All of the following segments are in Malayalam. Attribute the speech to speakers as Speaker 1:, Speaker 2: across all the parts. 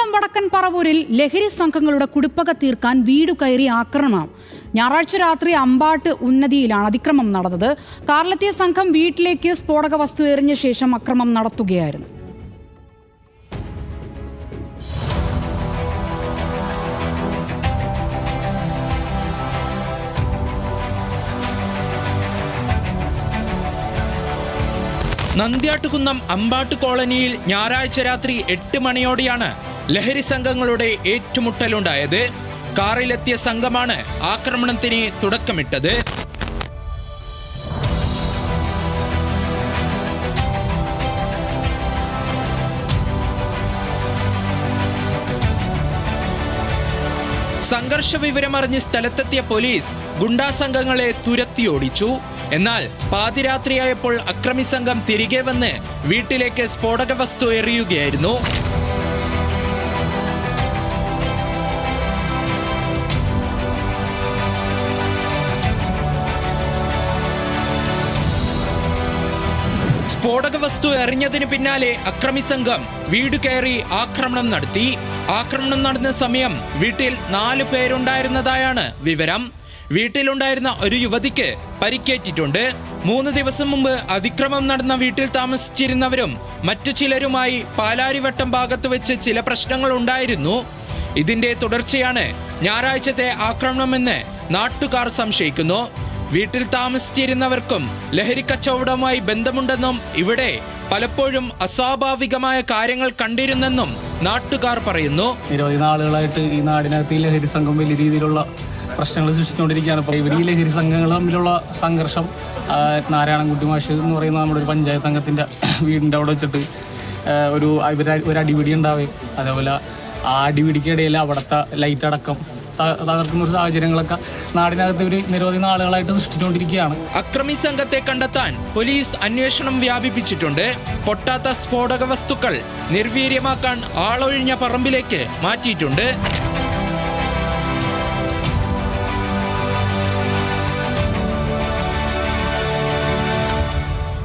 Speaker 1: എറണാകുളം വടക്കൻ പറവൂരിൽ ലഹരി സംഘങ്ങളുടെ കുടുപ്പക തീർക്കാൻ വീടു കയറി ആക്രമണം. ഞായറാഴ്ച രാത്രി അമ്പാട്ട് ഉന്നതിയിലാണ് അതിക്രമം നടന്നത്. കാറിലെത്തിയ സംഘം വീട്ടിലേക്ക് സ്ഫോടക വസ്തു എറിഞ്ഞ ശേഷം അക്രമം നടത്തുകയായിരുന്നു.
Speaker 2: നന്ദ്യാട്ടുകുന്നം അമ്പാട്ട് കോളനിയിൽ ഞായറാഴ്ച രാത്രി എട്ട് മണിയോടെയാണ് ലഹരി സംഘങ്ങളുടെ ഏറ്റുമുട്ടലുണ്ടായത്. കാറിലെത്തിയ സംഘമാണ് ആക്രമണത്തിന് തുടക്കമിട്ടത്. സംഘർഷ വിവരമറിഞ്ഞ് സ്ഥലത്തെത്തിയ പോലീസ് ഗുണ്ടാ സംഘങ്ങളെ തുരത്തിയോടിച്ചു. എന്നാൽ പാതിരാത്രിയായപ്പോൾ അക്രമി സംഘം തിരികെ വന്ന് വീട്ടിലേക്ക് സ്ഫോടക വസ്തു എറിയുകയായിരുന്നു. സ്ഫോടക വസ്തു എറിഞ്ഞതിന് പിന്നാലെ അക്രമി സംഘം വീട് കയറി ആക്രമണം നടത്തി. ആക്രമണം നടന്ന സമയം വീട്ടിൽ നാല് പേരുണ്ടായിരുന്നതായാണ് വിവരം. വീട്ടിലുണ്ടായിരുന്ന ഒരു യുവതിക്ക് പരിക്കേറ്റിട്ടുണ്ട്. മൂന്ന് ദിവസം മുമ്പ് അതിക്രമം നടന്ന വീട്ടിൽ താമസിച്ചിരുന്നവരും മറ്റു ചിലരുമായി പാലാരിവട്ടം ഭാഗത്ത് വെച്ച് ചില പ്രശ്നങ്ങൾ ഉണ്ടായിരുന്നു. ഇതിന്റെ തുടർച്ചയാണ് ഞായറാഴ്ചത്തെ ആക്രമണമെന്ന് നാട്ടുകാർ സംശയിക്കുന്നു. വീട്ടിൽ താമസിച്ചിരുന്നവർക്കും ലഹരി കച്ചവടവുമായി ബന്ധമുണ്ടെന്നും ഇവിടെ പലപ്പോഴും അസ്വാഭാവികമായ കാര്യങ്ങൾ കണ്ടിരുന്നെന്നും നാട്ടുകാർ പറയുന്നു.
Speaker 3: നിരവധി നാളുകളായിട്ട് ഈ നാടിനകത്ത് ഈ ലഹരി സംഘം വലിയ രീതിയിലുള്ള പ്രശ്നങ്ങൾ സൃഷ്ടിച്ചുകൊണ്ടിരിക്കുകയാണ്. ഇപ്പോൾ ഇവർ ഈ ലഹരി സംഘങ്ങൾ തമ്മിലുള്ള സംഘർഷം നാരായണൻകുട്ടി മാഷ് എന്ന് പറയുന്ന നമ്മുടെ ഒരു പഞ്ചായത്ത് അംഗത്തിന്റെ വീടിന്റെ അവിടെ വെച്ചിട്ട് ഒരു ഇവർ ഒരു അടിപിടി ഉണ്ടാവുകയും അതേപോലെ ആ അടിപിടിക്കിടയിൽ അവിടുത്തെ ലൈറ്റ് അടക്കം തകർക്കുന്ന ഒരു സാഹചര്യങ്ങളൊക്കെ നാടിനകത്ത് ഇവർ നിരവധി നാളുകളായിട്ട് സൃഷ്ടിച്ചുകൊണ്ടിരിക്കുകയാണ്.
Speaker 2: അക്രമി സംഘത്തെ കണ്ടെത്താൻ പോലീസ് അന്വേഷണം വ്യാപിപ്പിച്ചിട്ടുണ്ട്. പൊട്ടാത്ത സ്ഫോടക വസ്തുക്കൾ നിർവീര്യമാക്കാൻ ആളൊഴിഞ്ഞ പറമ്പിലേക്ക് മാറ്റിയിട്ടുണ്ട്.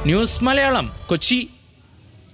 Speaker 2: ന്യൂസ് മലയാളം കൊച്ചി.